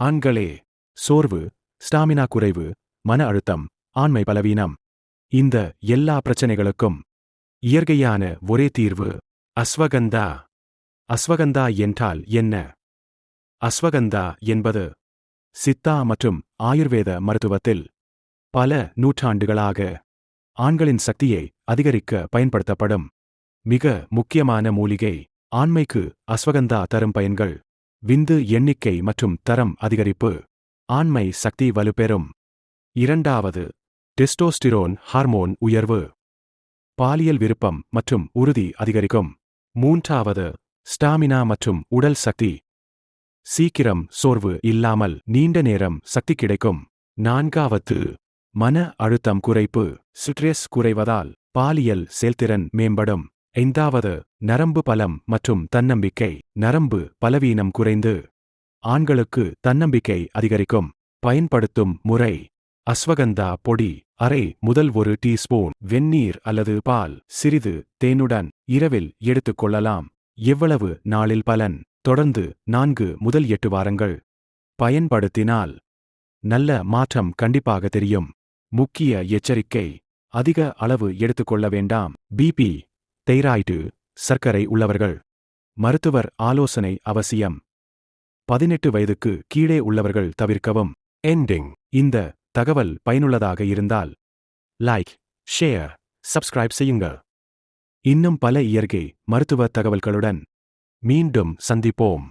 ஆண்களே சோர்வு ஸ்டாமினா குறைவு மன அழுத்தம் ஆண்மை பலவீனம். இந்த எல்லா பிரச்சனைகளுக்கும் இயற்கையான ஒரே தீர்வு அஸ்வகந்தா. அஸ்வகந்தா என்றால் என்ன? அஸ்வகந்தா என்பது சித்தா மற்றும் ஆயுர்வேத மருத்துவத்தில் பல நூற்றாண்டுகளாக ஆண்களின் சக்தியை அதிகரிக்க பயன்படுத்தப்படும் மிக முக்கியமான மூலிகை ஆண்மைக்கு அஸ்வகந்தா தரும் பயன்கள். விந்து எண்ணிக்கை மற்றும் தரம் அதிகரிப்பு. ஆண்மை சக்தி வலுப்பெறும். இரண்டாவது டெஸ்டோஸ்டிரோன் ஹார்மோன் உயர்வு. பாலியல் விருப்பம் மற்றும் உறுதி அதிகரிக்கும். மூன்றாவது ஸ்டாமினா மற்றும் உடல் சக்தி. சீக்கிரம் சோர்வு இல்லாமல் நீண்ட நேரம் சக்தி கிடைக்கும். நான்காவது மன அழுத்தம் குறைப்பு. ஸ்ட்ரெஸ் குறைவதால் பாலியல் செயல்திறன் மேம்படும். ஐந்தாவது நரம்பு பலம் மற்றும் தன்னம்பிக்கை. நரம்பு பலவீனம் குறைந்து ஆண்களுக்கு தன்னம்பிக்கை அதிகரிக்கும். பயன்படுத்தும் முறை அஸ்வகந்தா பொடி அரை முதல் ஒரு டீஸ்பூன் வெந்நீர் அல்லது பால் சிறிது தேனுடன் இரவில் எடுத்துக்கொள்ளலாம் எவ்வளவு நாளில் பலன்? தொடர்ந்து நான்கு முதல் எட்டு வாரங்கள். பயன்படுத்தினால் நல்ல மாற்றம் கண்டிப்பாக தெரியும். முக்கிய எச்சரிக்கை அதிக அளவு எடுத்துக்கொள்ள வேண்டாம். பிபி தைராய்டு சர்க்கரை உள்ளவர்கள். மருத்துவர் ஆலோசனை அவசியம். பதினெட்டு வயதுக்கு கீழே உள்ளவர்கள் தவிர்க்கவும். என்டிங் இந்த தகவல் பயனுள்ளதாக இருந்தால் லைக் ஷேர் சப்ஸ்கிரைப் செய்யுங்கள். இன்னும் பல இயற்கை மருத்துவ தகவல்களுடன் மீண்டும் சந்திப்போம்.